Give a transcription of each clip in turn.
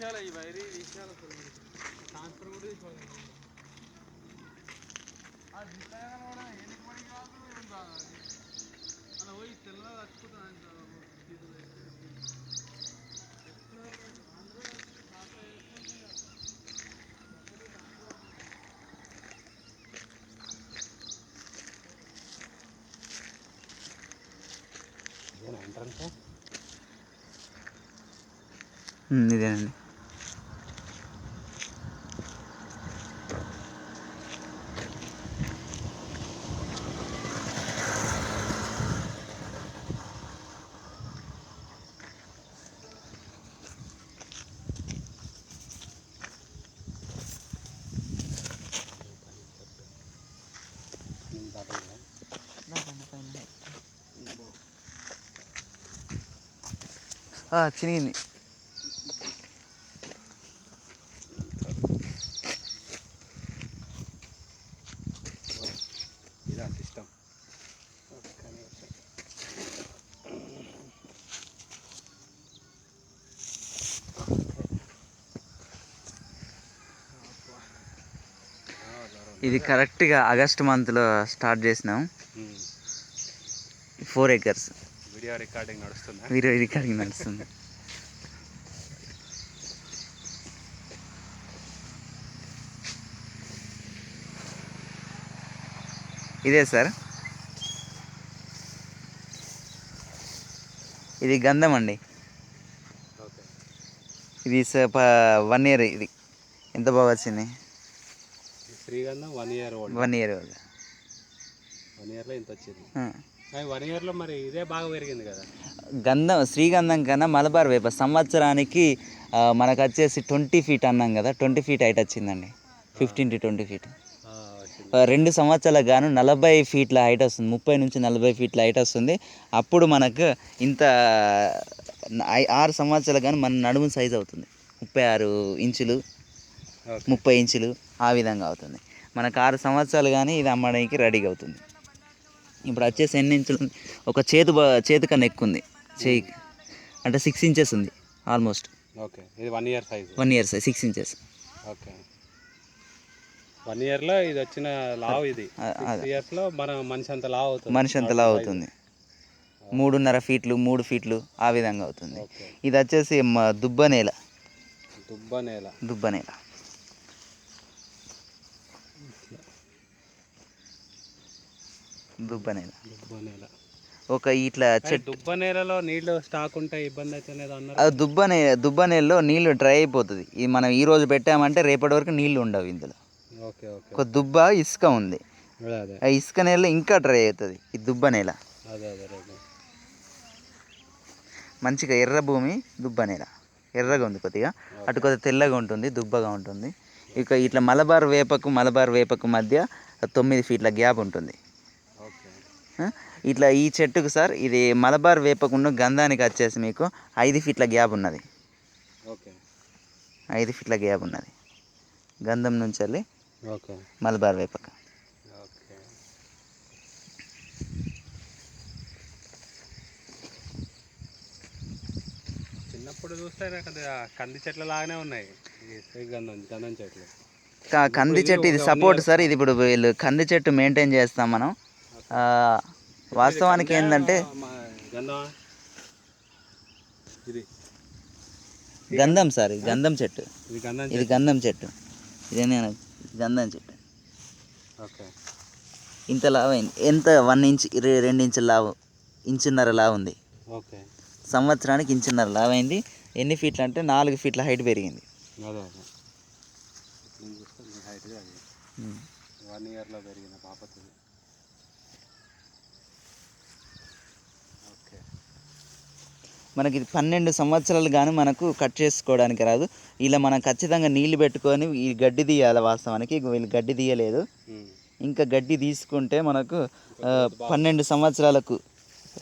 తీసేయాలి ఈ వైర్ తీసేయాలి అసలు ట్రాన్స్ఫర్ కూడా తీసుకోవాలి. తీసేయాలి కూడా ఎందుకు పనికి రాదు. అలా పోయి తెల్లగా కట్టుకుంటాను ఆయన ఎంట్రన్స్ ఉమ్, ఇదేనండి. చినిగింది ఇదా సిస్టమ్ ఇది కరెక్ట్గా ఆగస్ట్ మంత్లో స్టార్ట్ చేసినాం. ఫోర్ ఏకర్స్ వీడియో రికార్డింగ్ నడుస్తుందా? వీడియో రికార్డింగ్ నడుస్తుంది. ఇదే సార్. ఇది గంధం అండి. ఇది వన్ ఇయర్ ఇది. ఎంత బాగా వచ్చింది? శ్రీగంధం one year old one year one ఇయర్లో ఇంత వచ్చింది. వన్ ఇయర్లో మరి ఇదే బాగా పెరిగింది కదా. గంధం శ్రీగంధం కన్నా మలబార్ వేప సంవత్సరానికి మనకు వచ్చేసి ట్వంటీ ఫీట్ అన్నాం కదా. ట్వంటీ ఫీట్ హైట్ వచ్చిందండి. ఫిఫ్టీన్ టు ట్వంటీ ఫీట్ రెండు సంవత్సరాలకు గాను నలభై ఫీట్ల హైట్ వస్తుంది. ముప్పై నుంచి నలభై ఫీట్ల హైట్ వస్తుంది. అప్పుడు మనకు ఇంత ఆరు సంవత్సరాలకు గాను మన నడుము సైజ్ అవుతుంది. ముప్పై ఆరు ఇంచులు ముప్పై ఇంచులు ఆ విధంగా అవుతుంది. మనకు ఆరు సంవత్సరాలు కానీ ఇది అమ్మడానికి రెడీగా అవుతుంది. ఇప్పుడు వచ్చేసి ఎన్ని ఇంచులు? ఒక చేతు చేతి కన్నా ఎక్కువ ఉంది. చేయి అంటే సిక్స్ ఇంచెస్ ఉంది ఆల్మోస్ట్ ఓకే ఇది one year size one year size six inches okay one ఇయర్లో ఇది వచ్చిన లావ్ ఇది. ఇయర్స్లో మన మనిషి అంత లావ్ అవుతుంది. మనిషి అంత లావు అవుతుంది. మూడున్నర ఫీట్లు మూడు ఫీట్లు ఆ విధంగా అవుతుంది. ఇది వచ్చేసి దుబ్బ నేల. దుబ్బ నేల. దుబ్బ నేల. దుబ్బ నేల. దుబ్బ నేల. ఒక ఇట్లా చెట్టు దుబ్బ నేలలో నీళ్ళు స్టాక్ ఉంటే ఇబ్బంది అవుతుంది అన్నారు. అది దుబ్బ నే దుబ్బ నేలలో నీళ్ళు డ్రై అయిపోతుంది. ఇది మనం ఈ రోజు పెట్టామంటే రేపటి వరకు నీళ్ళు ఉండవు ఇందులో. Okay okay. ఒక దుబ్బ ఇసుక ఉంది. ఆ ఇసుక నేలలో ఇంకా డ్రై అవుతుంది ఈ దుబ్బ నేల. మంచిగా ఎర్ర భూమి దుబ్బ నేల. ఎర్రగా ఉంది కొద్దిగా. అటు కొద్దిగా తెల్లగా ఉంటుంది దుబ్బగా ఉంటుంది. ఇక ఇట్లా మలబార్ వేపకు మలబార్ వేపకు మధ్య తొమ్మిది ఫీట్ల గ్యాప్ ఉంటుంది? ఇట్లా ఈ చెట్టుకు సార్ ఇది మలబార్ వేపకున్న గంధానికి వచ్చేసి మీకు ఐదు ఫీట్ల గ్యాప్ ఉన్నది. ఓకే. ఐదు ఫీట్ల గ్యాప్ ఉన్నది. గంధం నుంచి వెళ్ళి ఓకే. మలబార్ వేపకు. ఓకే. చిన్నప్పుడు చూస్తే కంది చెట్ల లాగానే ఉన్నాయి. శ్రీగంధం గంధం చెట్లు. కంది చెట్టు ఇది సపోర్ట్ సార్ ఇది ఇప్పుడు వీళ్ళు కంది చెట్టు మెయింటైన్ చేస్తాం మనం. వాస్తవానికి ఏంటంటే గంధం సార్ ఇది గంధం చెట్టు. ఇది గంధం చెట్టు. ఇదే నేను గంధం చెట్టు. ఓకే. ఇంత లావు అయింది. ఎంత? వన్ ఇంచ్ రెండు ఇంచుల లావు ఇంచున్నర లావు ఉంది. ఓకే. సంవత్సరానికి ఇంచున్నర లావు అయింది. ఎన్ని ఫీట్లు అంటే నాలుగు ఫీట్ల హైట్ పెరిగింది. వన్ ఇయర్లో ఓకే మనకి పన్నెండు సంవత్సరాలు కానీ మనకు కట్ చేసుకోవడానికి రాదు. ఇలా మనం ఖచ్చితంగా నీళ్ళు పెట్టుకొని ఈ గడ్డి తీయాలి వాస్తవానికి. వీళ్ళు గడ్డి తీయలేదు. ఇంకా గడ్డి తీసుకుంటే మనకు పన్నెండు సంవత్సరాలకు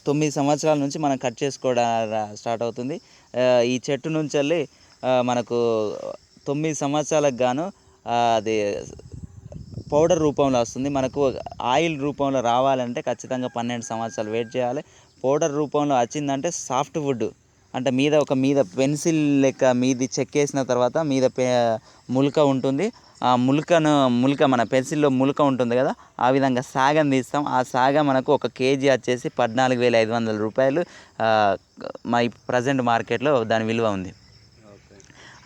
తొమ్మిది సంవత్సరాల నుంచి మనం కట్ చేసుకోవడం స్టార్ట్ అవుతుంది. ఈ చెట్టు నుంచి వెళ్ళి మనకు తొమ్మిది సంవత్సరాలకు గాను అది పౌడర్ రూపంలో వస్తుంది. మనకు ఆయిల్ రూపంలో రావాలంటే ఖచ్చితంగా పన్నెండు సంవత్సరాలు వెయిట్ చేయాలి. పౌడర్ రూపంలో వచ్చిందంటే సాఫ్ట్ వుడ్. అంటే మీద ఒక మీద పెన్సిల్ లెక్క మీది చెక్కేసిన తర్వాత మీద పె ములక ఉంటుంది. ఆ ములకను ములక మన పెన్సిల్లో ములక ఉంటుంది కదా ఆ విధంగా సాగం తీస్తాం. ఆ సాగ మనకు ఒక కేజీ వచ్చేసి పద్నాలుగు వేల ఐదు వందల రూపాయలు మా ప్రజెంట్ మార్కెట్లో దాని విలువ ఉంది.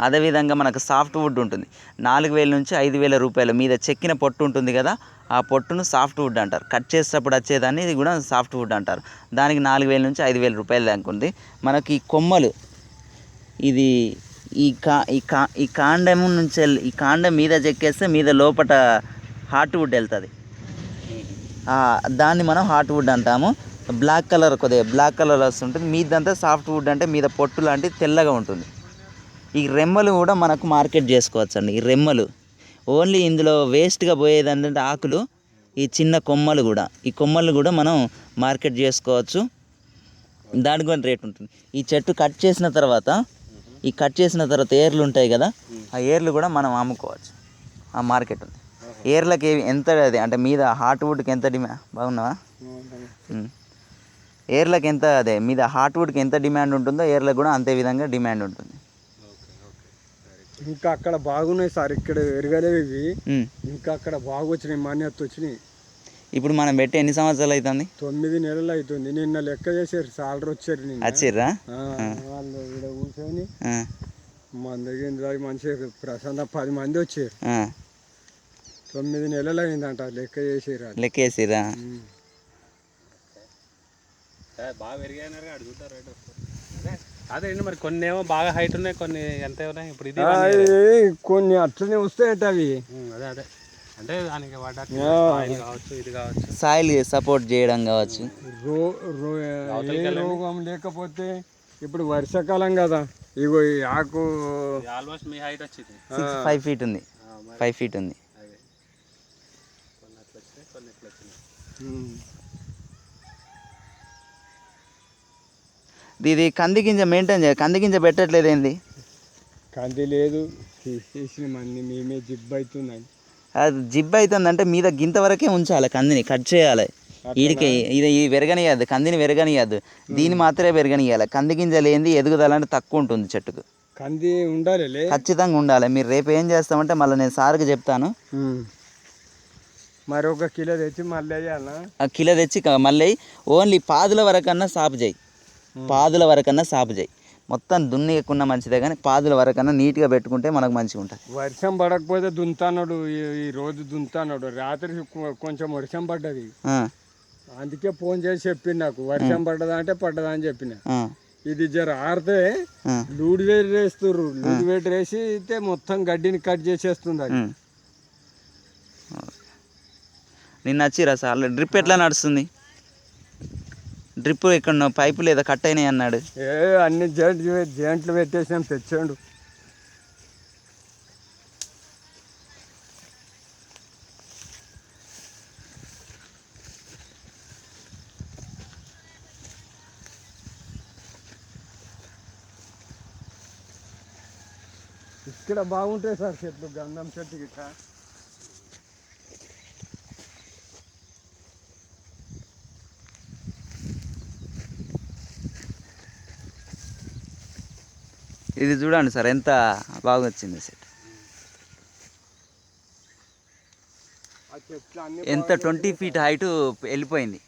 అదేవిధంగా మనకు సాఫ్ట్ వుడ్ ఉంటుంది. నాలుగు వేల నుంచి ఐదు వేల రూపాయలు మీద చెక్కిన పొట్టు ఉంటుంది కదా ఆ పొట్టును సాఫ్ట్ వుడ్ అంటారు. కట్ చేసేటప్పుడు వచ్చేదాన్ని ఇది కూడా సాఫ్ట్ వుడ్ అంటారు. దానికి నాలుగు వేల నుంచి ఐదు వేల రూపాయలు దాకా ఉంది. మనకి ఈ కొమ్మలు ఇది ఈ కా ఈ కా ఈ కాండం నుంచి వెళ్ళి- ఈ కాండం మీద చెక్కేస్తే మీద లోపట హార్ట్ వుడ్ వెళ్తుంది. దాన్ని మనం హార్ట్ వుడ్ అంటాము. బ్లాక్ కలర్ కొద్దిగా బ్లాక్ కలర్ వస్తుంటుంది. మీదంతా సాఫ్ట్ వుడ్ అంటే మీద పొట్టు లాంటిది తెల్లగా ఉంటుంది. ఈ రెమ్మలు కూడా మనకు మార్కెట్ చేసుకోవచ్చండి. ఈ రెమ్మలు ఓన్లీ ఇందులో వేస్ట్గా పోయేది ఏంటంటే ఆకులు ఈ చిన్న కొమ్మలు కూడా. ఈ కొమ్మలు కూడా మనం మార్కెట్ చేసుకోవచ్చు. దానికి కూడా రేట్ ఉంటుంది. ఈ చెట్టు కట్ చేసిన తర్వాత ఈ కట్ చేసిన తర్వాత ఏర్లు ఉంటాయి కదా ఆ ఏర్లు కూడా మనం అమ్ముకోవచ్చు. ఆ మార్కెట్ ఉంది. ఏర్లకి ఎంత అది అంటే మీద హార్ట్ వుడ్కి ఎంత డిమాండ్ బాగున్నావా. ఏర్లకు ఎంత అదే మీద హార్ట్ వుడ్కి ఎంత డిమాండ్ ఉంటుందో ఏర్లకు కూడా అంతే విధంగా డిమాండ్ ఉంటుంది. ఇంకా అక్కడ బాగున్నాయి సార్. ఇక్కడ ఎరగలేవు ఇవి. ఇంకా అక్కడ బాగా వచ్చినాయి మాన్యత వచ్చినాయి. ఇప్పుడు మనం పెట్టి ఎన్ని సంవత్సరాలు అవుతుంది తొమ్మిది నెలలు అవుతుంది నిన్న లెక్క చేశారు సాలరీ వచ్చారు వచ్చిర్రా వాళ్ళు ఇక్కడ కూర్చొని ఆ, మన దగ్గర మంచిగా ప్రశాంత పది మంది వచ్చారు. ఆ. తొమ్మిది నెలలు అయిందంట లెక్క చేసారు ఉమ్. అదే బాగా పెరిగాయన్నారు అడుగుతారు అదే మరి కొన్ని ఏమో బాగా హైట్ ఉన్నాయి కొన్ని ఎంత ఉన్నాయి? ఇప్పుడు ఇది కొన్ని అట్లనే వస్తాయట అవి. అదే అదే. అంటే దానికి వాడడానికి ఆ. ఆయిల్ కావచ్చు ఇది కావచ్చు. సాయిల్ సపోర్ట్ చేయడం కావచ్చు. రో రో ఏ రోగం లేకపోతే ఇప్పుడు వర్షాకాలం కదా ఇగో ఈ ఆకు ఆల్మోస్ట్ మీ హైట్ వచ్చింది. సిక్స్ ఫైవ్ ఫీట్ ఉంది. ఫైవ్ ఫీట్ ఉంది. అదే. కొన్ని అట్లా వచ్చినాయి కొన్ని ఇట్లా వచ్చినాయి. ఇది కంది గింజ మెయింటైన్ చేయాలి. కంది గింజ పెట్టట్లేదు ఏంది? కంది లేదు. మన్ని మేమే జిబ్బు అవుతుందని అది జిబ్ అవుతుందంటే మీద గింత వరకే ఉంచాలి కందిని కట్ చేయాలి. వీడికి ఇది ఇది పెరగనియద్దు కందిని పెరగనియద్దు దీన్ని మాత్రమే పెరగనియాలి కంది గింజ లేనిది ఎదుగుదల అంటే తక్కువ ఉంటుంది చెట్టుకు. కంది ఉండాలి ఖచ్చితంగా ఉండాలి. మీరు రేపు ఏం చేస్తామంటే మళ్ళీ నేను సార్కి చెప్తాను. మరి ఒక కిలో తెచ్చి మళ్ళీ కిలో తెచ్చి మళ్ళీ ఓన్లీ పాదుల వరకన్నా సాపు చేయి. పాదుల వరకన్నా సాపు చేయి. మొత్తం దున్నియకున్న మంచిదే కానీ పాదుల వరకన్నా నీట్గా పెట్టుకుంటే మనకు మంచిగా ఉంటుంది వర్షం పడకపోతే దున్తాన్నాడు ఈ- రోజు దున్తాన్నాడు రాత్రి కొంచెం వర్షం పడ్డది. అందుకే ఫోన్ చేసి చెప్పింది నాకు వర్షం పడ్డదా అంటే పడ్డదా అని చెప్పిన. ఇది జర ఆరితే ఆ, లూడి వేడి వేస్తుర్రు లూడి వేడి వేసి అయితే మొత్తం గడ్డిని కట్ చేసేస్తుంది అది. నిన్న వచ్చిరా సార్? డ్రిప్ ఎట్లా నడుస్తుంది? డ్రిప్ ఇక్కడ పైపు లేదా కట్ అయినాయి అన్నాడు. ఏ అన్ని జాయింట్లు జాయింట్లు పెట్టేసాం తెచ్చాడు. ఇక్కడ బాగుంటాయి సార్ చెట్లు గంధం చెట్టు గిట్ట. ఇది చూడండి సార్ ఎంత బాగా వచ్చింది సెట్ ఎంత ట్వంటీ ఫీట్ హైట్ వెళ్ళిపోయింది.